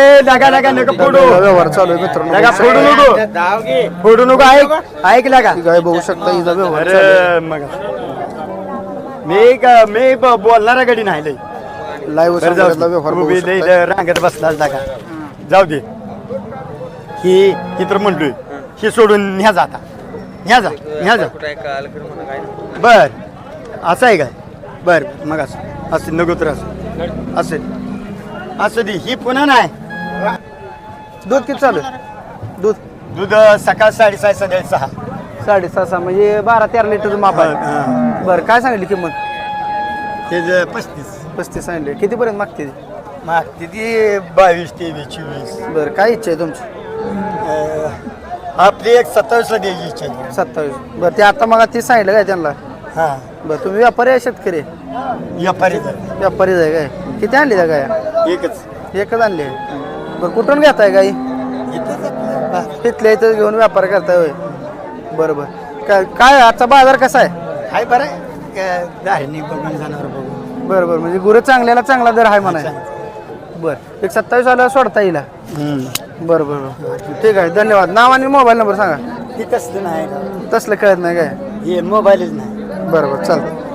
लागा नको फोडू. व्यवहार चालू आहे मित्रांनो. लागा फोडू नको. फोडू नको ऐक ऐक लागा गाय बघू शकता हिचा व्यवहार चालू मग. मी का मी ब- बोलणारा गडी नाही लय. लाईव्ह बरं जाऊ सांगितला व्यवहार दे. बघू उभी लय शकता. लय रांगेत बसला लागा जाऊ दे. ही ही तर म्हणलोय ही सोडून न्या जाता न्या जा न्या जा. बर. असं आहे काय? बर मग असं. असं नको तर असं. असेल असं दे. ही पुन्हा नाही. दूध किती चालू आहे? दूध? दूध सकाळ साडेसहा संध्याकाळी सहा. साडेसहा सहा. म्हणजे बारा तेरा लिटरचं माप आहे. बरं काय सांगितली किंमत? ते जे पस्तीस. पस्तीस सांगितली कितीपर्यंत मागते ती? मागते ती बावीस तेवीस चोवीस. बरं काय इच्छा आहे तुमची? आपली एक सत्तावीसला द्यायची इच्छा आहे. सत्तावीस. बरं ते आता मग तीस सांगितलं काय त्यांना? हा. बरं तुम्ही व्यापारी आहे शेतकरी? आहे? व्यापारी झाले. व्यापारीच आहे काय? किती आणली त्या गाय? एकच. एकच आणली आहे. बरं कुठून घेताय गाई? बा- तिथल्या इथं घेऊन व्यापार करताय होय. बरं बरं. काय काय आजचा बाजार कसा आहे? हाय बरं आहे. काय धार्मिक बघून जाणार बघून. बरं बरं. म्हणजे गुरं चांगल्याला चांगला दर आहे म्हणाय. बरं. एक सत्तावीस आला सोडता येईल. बरं बरं बरं. ठीक आहे धन्यवाद. नाव आणि मोबाईल नंबर सांगा. ती तसलं नाही. तसलं कळत नाही काय? हे मोबाईलच नाही. बरं बरं. चालतं